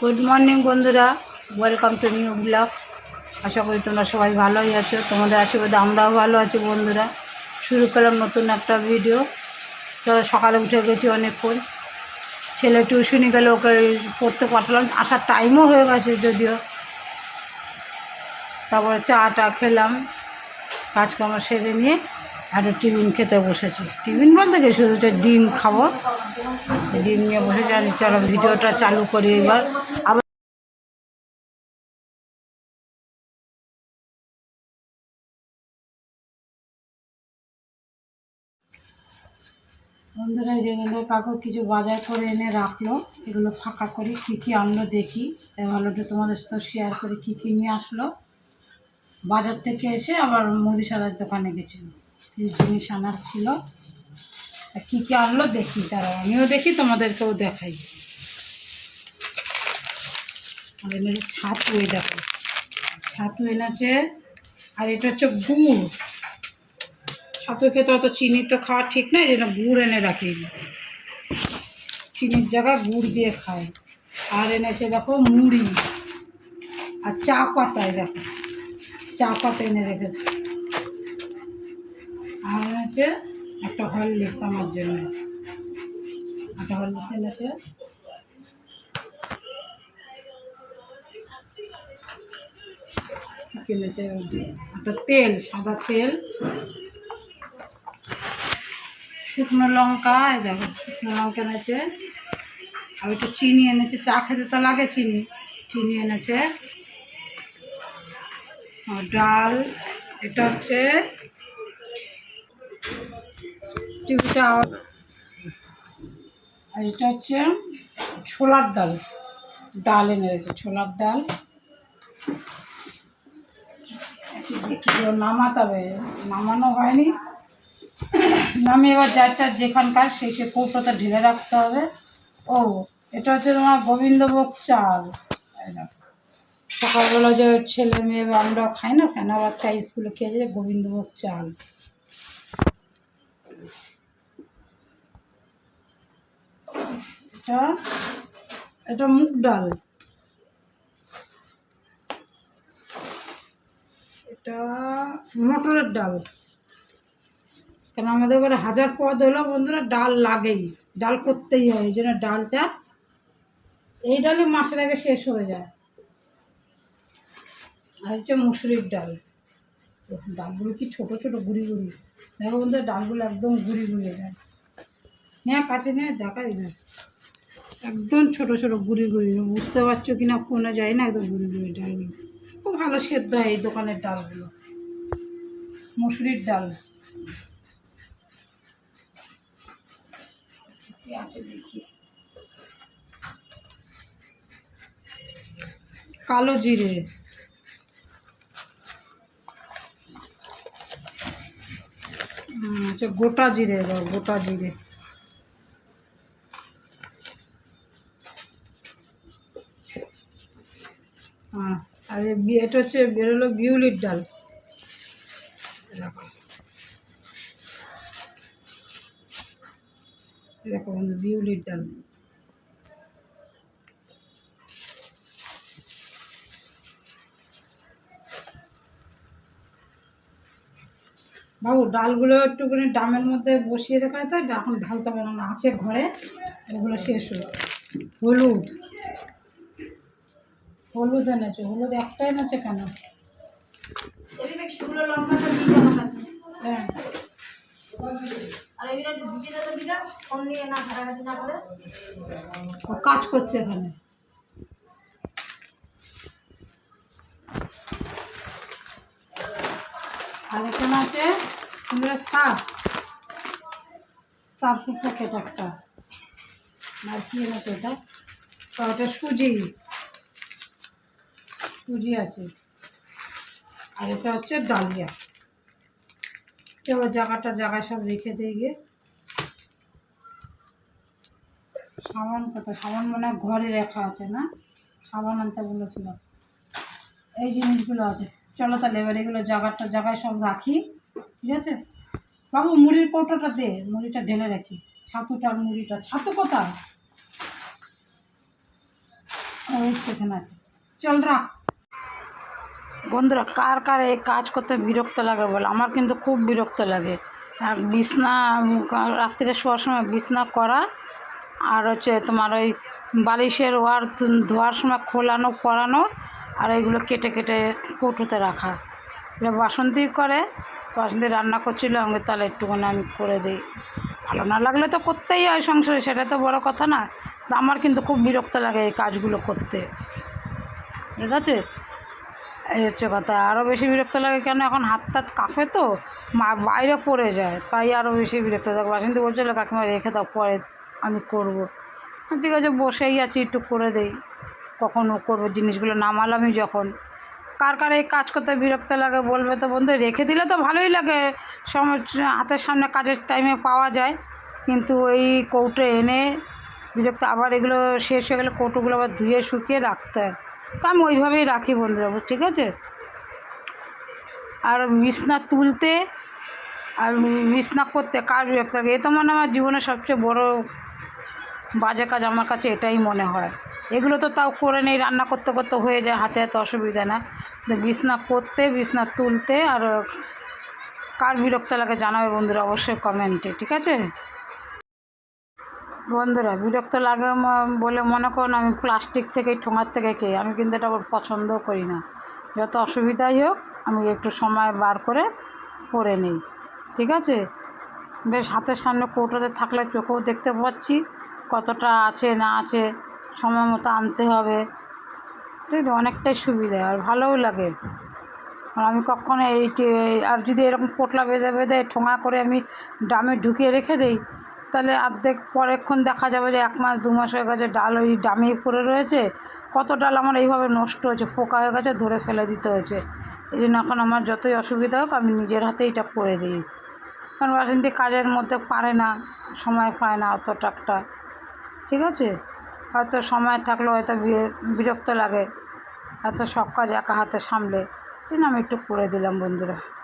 Good morning বন্ধুরা। Welcome to new blog আশা করি তোমরা সবাই ভালোই আছো। তোমাদের আশীর্বাদে আমরাও ভালো আছি, বন্ধুরা। শুরু করলাম নতুন একটা ভিডিও তো সকালে উঠে গেছি অনেকক্ষণ। ছেলে টিউশনি গেলে, ওকে পড়তে পাঠালাম। আসার টাইমও হয়ে গেছে যদিও। তারপরে চা টা খেলাম। কাজকর্ম সেরে নিয়ে একটু টিফিন খেতে বসেছি। টিফিন বলতে কি? শুধু ডিম খাব। ডিম নিয়ে বসেছি আমি চলো ভিডিওটা চালু করি এবার। আবার বন্ধুরা, এই যে কাকু কিছু বাজার করে এনে রাখল। এগুলো ফাঁকা করি, কী কী আনলো দেখি। তাই ভালো একটু তোমাদের সাথে শেয়ার করি কী কী নিয়ে আসলো। বাজার থেকে এসে আবার মুদি সাদার দোকানে গেছিল। জিনিস আনার ছিল? কী কী আনলো দেখি তারা আমিও দেখি, তোমাদেরকেও দেখাই। আর এনেছে ছাতু এই দেখো। ছাতু এনেছে আর এটা হচ্ছে গুড়। ছাতু খেতে অত চিনি তো খাওয়া ঠিক না এই জন্য গুড় এনে রাখি। চিনির জায়গায় গুড় দিয়ে খায়। আর এনেছে দেখো মুড়ি। আর চা পাতায় দেখো। চা পাতা এনে রেখেছে। এনেছে একটা হরলিক্স আমার জন্য। একটা হরলিক্স এনেছে কিনেছে একটা তেল, সাদা তেল। শুকনো লঙ্কা, এই দেখো, শুকনো লঙ্কা এনেছে আর একটু চিনি এনেছে চা খেতে তো লাগে চিনি। চিনি এনেছে ডাল, এটা হচ্ছে টিভিটা আর এটা হচ্ছে ছোলার ডাল। ডাল এনে রয়েছে ছোলার ডাল। আচ্ছা, নামাতে হবে নামানো হয়নি। নামিয়ে এবার যারটা যেখানকার সেই সে কৌটোতে ঢেলে রাখতে হবে। ও এটা হচ্ছে তোমার গোবিন্দভোগ চাল। সকালবেলা যে ছেলে মেয়ে আমরা খাই না ফেনা বাচ্চা স্কুলে খেয়ে যায় গোবিন্দভোগ চাল। এটা এটা মুগ ডাল। এটা মটরের ডাল। কেন আমাদের ঘরে হাজার পদ হলো বন্ধুরা, ডাল লাগেই। ডাল করতেই হয়, এই জন্য ডালটা এই ডালই মাসের আগে শেষ হয়ে যায়। আর হচ্ছে মুসুরির ডাল। ডালগুলো কি ছোট ছোট গুড়ি গুড়ি? দেখো বন্ধুরা, ডালগুলো একদম গুড়ি গুড়িয়ে যায় হ্যাঁ কাছে নিয়ে, দেখাই না। একদম ছোট ছোট গুড়ি গুড়ি, বুঝতে পারছ কি না ফোনে যায় না, একদম গুড়ি গুড়ি ডালগুলো খুব ভালো সেদ্ধ হয় এই দোকানের ডালগুলো। মুসুরির ডাল। কালো জিরে। আচ্ছা গোটা জিরে গোটা জিরে। আর এ এটা হচ্ছে বেরোলো বিউলির ডাল। দেখো বন্ধু, বিউলির ডাল। বাবু, ডালগুলো একটুখানি ডামের মধ্যে বসিয়ে রাখা তো? এখন ঢালতে পারো না, আছে ঘরে। ওগুলো শেষ হলো। হলুদ। হলুদ এনেছে হলুদ একটা এনেছে কেন? হ্যাঁ। কাজ করছে এখানে। আর এখানে আছে সুন্দর সাপ সাপ প্যাকেট একটা। আর কি এনেছে এটা তো এটা সুজি। সুজি আছে। আর এটা হচ্ছে ডালিয়া। এবার জায়গাটা জায়গায় সব রেখে দিয়ে গিয়ে। সাবান কত সাবান মনে ঘরে রাখা আছে না? সাবান আনতে বলেছিলাম এই জিনিসগুলো আছে। চলো তাহলে এবার এগুলো জায়গাটা জায়গায় সব রাখি, ঠিক আছে? বাবু, মুড়ির কৌটোটা দে, মুড়িটা ঢেলে রাখি। ছাতুটার মুড়িটা। ছাতু কোথায়? ওই সেখানে আছে। চল রাখ। বন্ধুরা, কার কার এই কাজ করতে বিরক্ত লাগে বলে? আমার কিন্তু খুব বিরক্ত লাগে। আর বিছনা রাত্রিরে শোয়ার সময় বিছনা করা আর হচ্ছে তোমার ওই বালিশের ওয়ার ধোয়ার সময় খোলানো, পরানো আর এইগুলো কেটে কেটে কৌটোতে রাখা। এটা বাসন্তী করে, বাসন্তী রান্না করছিল আমাকে তাহলে একটুখানি আমি করে দিই। ভালো না লাগলে তো করতেই হয় সংসারে, সেটা তো বড় কথা না। আমার কিন্তু খুব বিরক্ত লাগে এই কাজগুলো করতে। ঠিক আছে? এই হচ্ছে কথা। আরও বেশি বিরক্ত লাগে কেন? এখন হাত টাত কাঁপে তো, মা বাইরে পড়ে যায়, তাই আরও বেশি বিরক্ত থাকে বাসন্তী বলছিল, কাকিমা, রেখে দাও, পরে আমি করব। ঠিক আছে, বসেই আছি, একটু করে দেই, কখন ও করবে, জিনিসগুলো নামালামই যখন। কার কার এই কাজ করতে বিরক্ত লাগে বলবে তো বন্ধু, রেখে দিলে তো ভালোই লাগে। সময়, হাতের সামনে কাজের টাইমে পাওয়া যায়, কিন্তু ওই কৌটো এনে বিরক্ত, আবার এগুলো শেষ হয়ে গেলে কৌটোগুলো আবার ধুয়ে শুকিয়ে রাখতে হয়। তা আমি ওইভাবেই রাখি বন্ধুরা ঠিক আছে? আর বিছনা তুলতে, আর বিছনা করতে কার বিরক্ত লাগে এ তো মনে আমার জীবনের সবচেয়ে বড় বাজে কাজ আমার কাছে এটাই মনে হয়। এগুলো তো তাও করে নেই, রান্না করতে করতে হয়ে যায়, হাতে হাতে অসুবিধা না। বিছনা করতে, বিছনা তুলতে, আর কার বিরক্ত লাগে জানাবে বন্ধুরা, অবশ্যই কমেন্টে, ঠিক আছে? বন্ধুরা, বিরক্ত লাগে বলে মনে করুন আমি প্লাস্টিক থেকে, ঠোঙার থেকে খেয়ে, আমি কিন্তু এটা আবার পছন্দও করি না। যত অসুবিধাই হোক, আমি একটু সময় বার করে করে নিই, ঠিক আছে? বেশ, হাতের সামনে কৌটোতে থাকলে চোখেও দেখতে পাচ্ছি কতটা আছে, না আছে, সময় মতো আনতে হবে। ঠিক অনেকটাই সুবিধা, আর ভালোও লাগে। আর আমি কখনো এই আর যদি এরকম পোটলা বেঁধে বেঁধে ঠোঙা করে আমি ডামে ঢুকিয়ে রেখে দিই তাহলে অর্ধেক পরেক্ষণ দেখা যাবে যে এক মাস, দু মাস হয়ে গেছে, ডাল ওই ডামেই পড়ে রয়েছে। কত ডাল আমার এইভাবে নষ্ট হয়েছে, পোকা হয়ে গেছে, ধরে ফেলে দিতে হয়েছে। এই জন্য এখন আমার যতই অসুবিধা হোক, আমি নিজের হাতে এটা করে দিই। কারণ বাসন্তী কাজের মধ্যে পারে না, সময় পায় না অত টাকটা। ঠিক আছে? হয়তো সময় থাকলে হয়তো বিরক্ত লাগে। এত সব কাজ একা হাতে সামলে। এই আমি একটু করে দিলাম বন্ধুরা।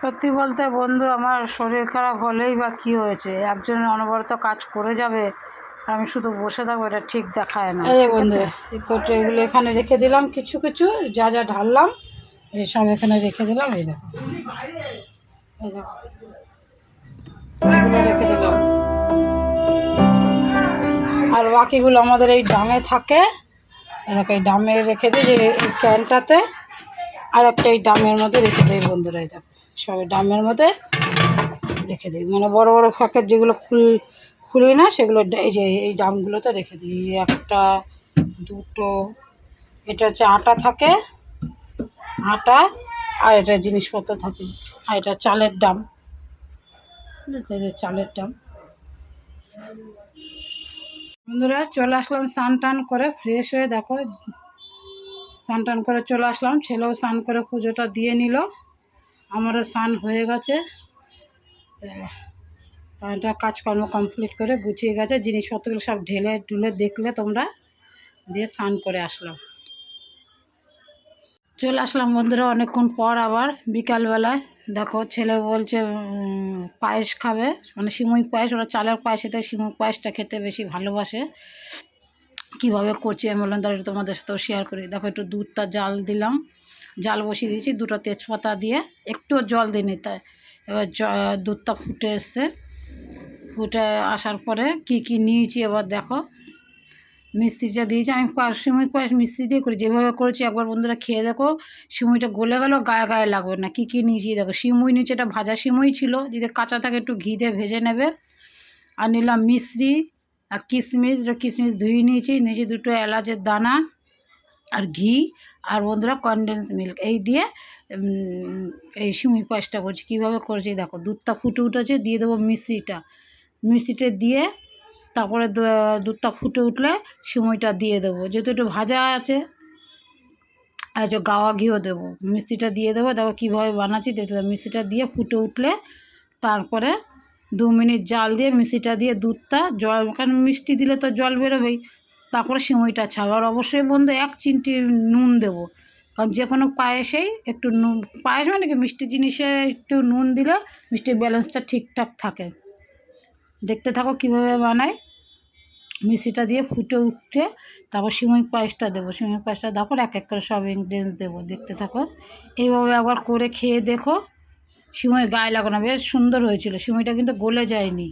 সত্যি বলতে বন্ধু আমার শরীর খারাপ হলেই বা কী হয়েছে? একজনের অনবরত কাজ করে যাবে আর আমি শুধু বসে থাকব এটা ঠিক দেখায় না। এই কোটো এগুলো এখানে রেখে দিলাম কিছু কিছু যা যা ঢাললাম এই সব এখানে রেখে দিলাম এই দেখো। রেখে দিলাম। আর বাকিগুলো আমাদের এই ডামে থাকে। দেখো এই ডামে রেখে দিই যে এই ক্যানটাতে আর একটা এই ডামের মধ্যে রেখে দিই বন্ধুরা এই দেখো। সব এই ডামের মধ্যে রেখে দিই। মানে বড় বড় প্যাকেট যেগুলো খুল খুলি না, সেগুলো এই যে এই ডামগুলোতে রেখে দিই। একটা, দুটো, এটা হচ্ছে আটা থাকে, আটা, আর এটা জিনিসপত্র থাকে, আর এটা চালের ডাম চালের ডাম বন্ধুরা, চলে আসলাম স্নান টান করে ফ্রেশ হয়ে দেখো, স্নান টান করে চলে আসলাম। ছেলেও স্নান করে পুজোটা দিয়ে নিল। আমারও স্নান হয়ে গেছে। এটা কাজকর্ম কমপ্লিট করে গুছিয়ে গেছে। জিনিসপত্রগুলো সব ঢেলে ঢুলে দেখলে তোমরা দিয়ে স্নান করে আসলাম। চলে আসলাম বন্ধুরা অনেকক্ষণ পর আবার বিকালবেলায়। দেখো ছেলে বলছে পায়েস খাবে। মানে সিমুই পায়েস, ওরা চালের পায়েস, এতে সিমুই পায়েসটা খেতে বেশি ভালোবাসে। কীভাবে করছি আমি বললাম, তাহলে একটু তোমাদের সাথেও শেয়ার করি। দেখো একটু দুধটা জাল দিলাম। জাল বসিয়ে দিয়েছি দুটো তেজপাতা দিয়ে। একটুও জল দিইনি তাই। এবার জ- দুধটা ফুটে এসছে। ফুটে আসার পরে কি কি নিয়েছি এবার দেখো। মিস্ত্রিটা দিয়েছি, আমি পা- সিমুই পায়েস মিস্ত্রি দিয়ে করি। যেভাবে করেছি একবার বন্ধুরা খেয়ে দেখো, সিমুইটা গলে গেল, গায়ে গায়ে লাগবে না। কী কী নিয়েছি দেখো, সিমুই নিচে এটা ভাজা সিমুই ছিল। যদি কাঁচা থাকে একটু ঘি দিয়ে ভেজে নেবে। আর নিলাম মিশ্রি আর কিশমিশ। কিশমিশ ধুয়ে নিয়েছি নিয়েছি দুটো এলাচের দানা। আর ঘি আর বন্ধুরা কনডেন্স মিল্ক এই দিয়ে এই সিমুই পায়েসটা করছি। কীভাবে করেছি? দেখো, দুধটা ফুটে উঠেছে, দিয়ে দেবো মিশ্রিটা মিষ্টিটা দিয়ে তারপরে দুধটা ফুটে উঠলে সিমুইটা দিয়ে দেবো। যেহেতু একটু ভাজা আছে, আর যে গাওয়া ঘিও দেবো। মিষ্টিটা দিয়ে দেবো, দেখো কীভাবে বানাচ্ছি, দেখতে। মিষ্টিটা দিয়ে ফুটে উঠলে তারপরে দু মিনিট জাল দিয়ে মিষ্টিটা দিয়ে দুধটা জল, কারণ মিষ্টি দিলে তো জল বেরোবেই। তারপরে সিমইটা ছাড়বো আর অবশ্যই বন্ধু এক চিমটি নুন দেবো। কারণ যে কোনো পায়েসেই একটু নুন, পায়েস মানে কি? মিষ্টি জিনিসে একটু নুন দিলে মিষ্টির ব্যালেন্সটা ঠিকঠাক থাকে। দেখতে থাকো কীভাবে বানাই মিষ্টিটা দিয়ে ফুটে উঠে তারপর সিমই পায়েসটা দেবো। সিমই পায়েসটা দেওয়ার পর এক এক করে সব ইনগ্রিডিয়েন্টস দেবো। দেখতে থাকো। এইভাবে একবার করে খেয়ে দেখো। সিমই গায়ে লাগানো বেশ সুন্দর হয়েছিল। সিমইটা কিন্তু গলে যায়নি।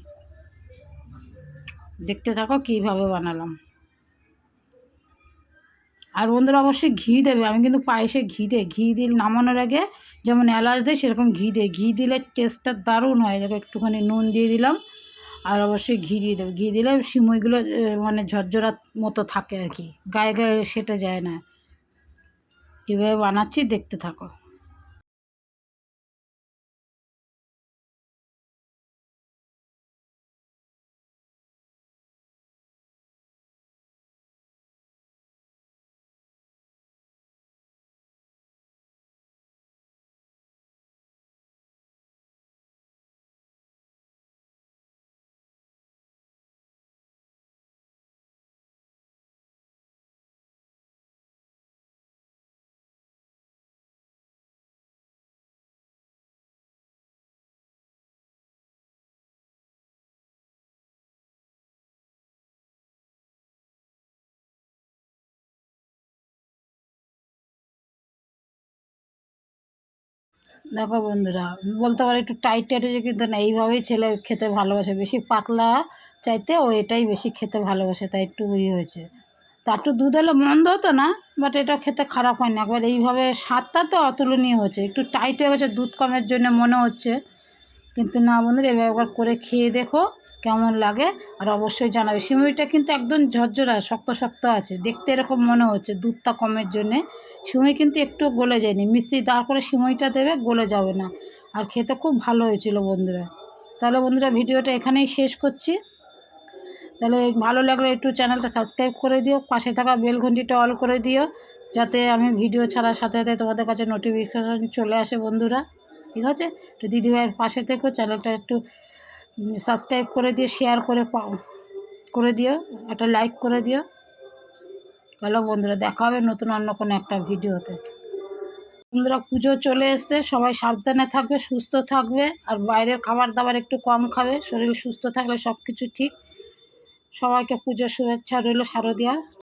দেখতে থাকো কীভাবে বানালাম। আর বন্ধুরা অবশ্যই ঘি দেবে। আমি কিন্তু পায়েসে ঘি দেয় ঘি দিল নামানোর আগে যেমন এলাচ দেয় সেরকম ঘি দেয় ঘি দিলে টেস্টটা দারুণ হয়। দেখো, একটুখানি নুন দিয়ে দিলাম আর অবশ্যই ঘি দিয়ে দেবো। ঘি দিলে সিমইগুলো মানে ঝরঝরার মতো থাকে আর কি। গায়ে গায়ে সেটা যায় না। কীভাবে বানাচ্ছি, দেখতে থাকো। দেখো বন্ধুরা, বলতে পারে একটু টাইট টাইট হয়েছে, কিন্তু না, এইভাবেই ছেলে খেতে ভালোবাসে। বেশি পাতলা চাইতে ও এটাই বেশি খেতে ভালোবাসে, তাই একটু ইয়ে হয়েছে। তা একটু দুধ হলে মন্দ হতো না বাট এটা খেতে খারাপ হয় না। একবার এইভাবে স্বাদটা তো অতুলনীয় হয়েছে। একটু টাইট হয়ে গেছে, দুধ কমের জন্য মনে হচ্ছে। কিন্তু না বন্ধুরা এবার একবার করে খেয়ে দেখো। কেমন লাগে, আর অবশ্যই জানাবে। সিমুইটা কিন্তু একদম ঝরঝরা, শক্ত শক্ত আছে। দেখতে এরকম মনে হচ্ছে দুধটা কমের জন্যে। সিমুই কিন্তু একটু গলে যায়নি। মিষ্টি দাঁড় করে সিমুইটা দেবে, গলে যাবে না। আর খেতে খুব ভালো হয়েছিল বন্ধুরা। তাহলে বন্ধুরা ভিডিওটা এখানেই শেষ করছি। তাহলে ভালো লাগলে একটু চ্যানেলটা সাবস্ক্রাইব করে দিও, পাশে থাকা বেল ঘন্টিটা অল করে দিও, যাতে আমি ভিডিও ছাড়ার সাথে সাথে তোমাদের কাছে নোটিফিকেশান চলে আসে বন্ধুরা। ঠিক আছে? তো দিদিভাইয়ের পাশে থেকেও চ্যানেলটা একটু সাবস্ক্রাইব করে দিয়ে শেয়ার করে করে দিও, একটা লাইক করে দিও। ভালো বন্ধুরা, দেখা হবে নতুন অন্য কোনো একটা ভিডিওতে। বন্ধুরা, পুজো চলে এসছে, সবাই সাবধানে থাকবে, সুস্থ থাকবে, আর বাইরের খাবার দাবার একটু কম খাবে, শরীর সুস্থ থাকলে সব কিছু ঠিক। সবাইকে পুজোর শুভেচ্ছা রইল শারদিয়ার